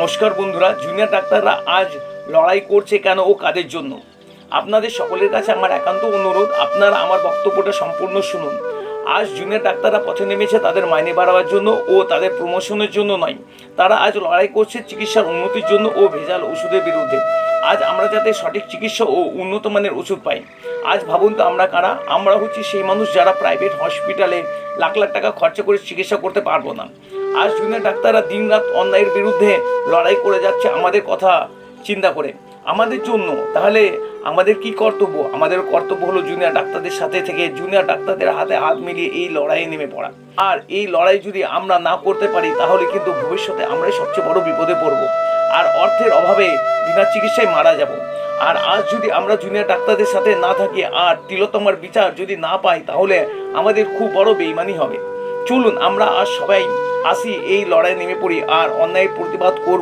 নমস্কার বন্ধুরা জুনিয়র ডাক্তাররা আজ লড়াই করছে কেন ও কাদের জন্য? আপনাদের সকলের কাছে আমার একান্ত অনুরোধ, আপনারা আমার বক্তব্যটা সম্পূর্ণ শুনুন। আজ জুনিয়র ডাক্তাররা পথে নেমেছে তাদের মাইনে বাড়াবার জন্য ও তাদের প্রমোশনের জন্য নয়। তারা আজ লড়াই করছে চিকিৎসার উন্নতির জন্য ও ভেজাল ওষুধের বিরুদ্ধে। আজ আমরা যাতে সঠিক চিকিৎসা ও উন্নত মানের ওষুধ পাই। আজ ভাবুন তো আমরা কারা? আমরা হচ্ছি সেই মানুষ যারা প্রাইভেট হসপিটালে লাখ লাখ টাকা খরচা করে চিকিৎসা করতে পারব না। আজ জুনিয়র ডাক্তাররা দিনরাত অন্যায়ের বিরুদ্ধে লড়াই করে যাচ্ছে আমাদের কথা চিন্তা করে। আমাদের জন্য, তাহলে আমাদের কি কর্তব্য? আমাদের কর্তব্য হলো জুনিয়র ডাক্তারদের সাথে থেকে জুনিয়র ডাক্তারদের হাতে হাত মিলিয়ে এই লড়াইয়ে নেমে পড়া। আর এই লড়াই যদি আমরা না করতে পারি, তাহলে কিন্তু ভবিষ্যতে আমরাই সবচেয়ে বড় বিপদে পড়ব। আর অর্থের অভাবে বিনা চিকিৎসায় মারা যাব। আর আজ যদি আমরা জুনিয়র ডাক্তারদের সাথে না থাকি, আর তিলোত্তমার বিচার যদি না পাই, তাহলে আমাদের খুব বড় বেইমানি হবে। চলুন আমরা আর সবাই আসি এই লড়াই নেমে পড়ি আর অন্যায় প্রতিবাদ করব।